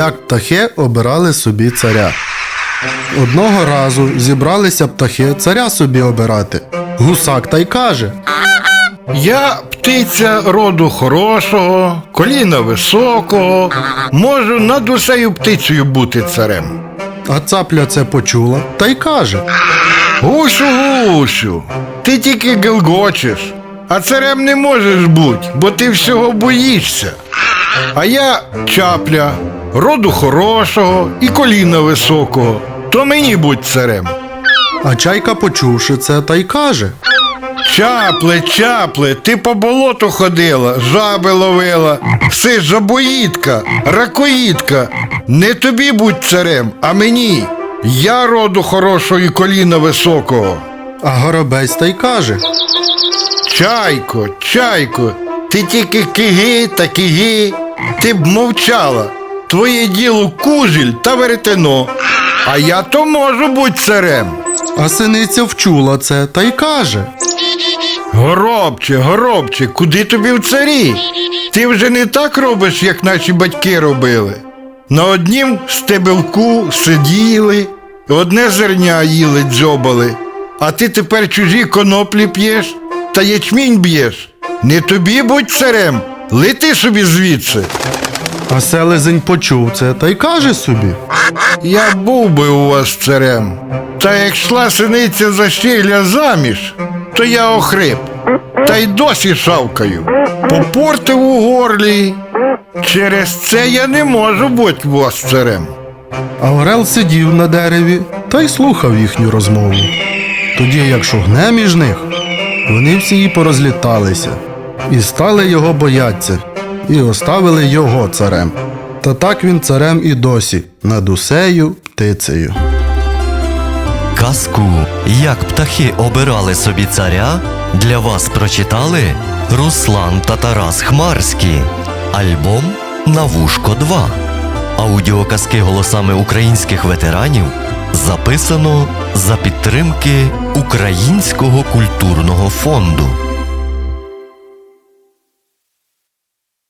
як птахи обирали собі царя. Одного разу зібралися птахи царя собі обирати. Гусак та й каже: Я птиця роду хорошого, коліна високого, можу над усею птицею бути царем. а цапля це почула та й каже: Гусю, гусю, ти тільки гелгочеш, а царем не можеш бути, бо ти всього боїшся. А я чапля, роду хорошого і коліна високого, то мені будь царем. А чайка, почувши це, та й каже: Чапле, чапле, ти по болоту ходила, жаби ловила, все жабоїдка, ракоїдка. Не тобі будь царем, а мені. Я роду хорошого і коліна високого. А горобець та й каже: Чайко, чайко, ти тільки киги та киги, ти б мовчала. Твоє діло кужіль та веретено. А я то можу бути царем. а синиця вчула це та й каже: Горобче, горобче, куди тобі в царі? Ти вже не так робиш, як наші батьки робили. На однім стебелку сиділи, одне зерня їли, дзьобали, а ти тепер чужі коноплі п'єш та ячмінь б'єш. Не тобі будь царем, лети собі звідси. А селезень почув це та й каже собі: Я був би у вас царем. Та як йшла синиця за щегля заміж, то я охрип, та й досі шавкаю. Попортив у горлі. Через це я не можу бути у вас царем. А Орел сидів на дереві та й слухав їхню розмову. Тоді, як шугне між них, вони всі порозліталися, і стали його бояться, і оставили його царем. Та так він царем і досі, над усею птицею. Казку Як птахи обирали собі царя для вас прочитали Руслан та Тарас Хмарські. Альбом На вушко 2. Аудіоказки голосами українських ветеранів записано за підтримки Українського культурного фонду.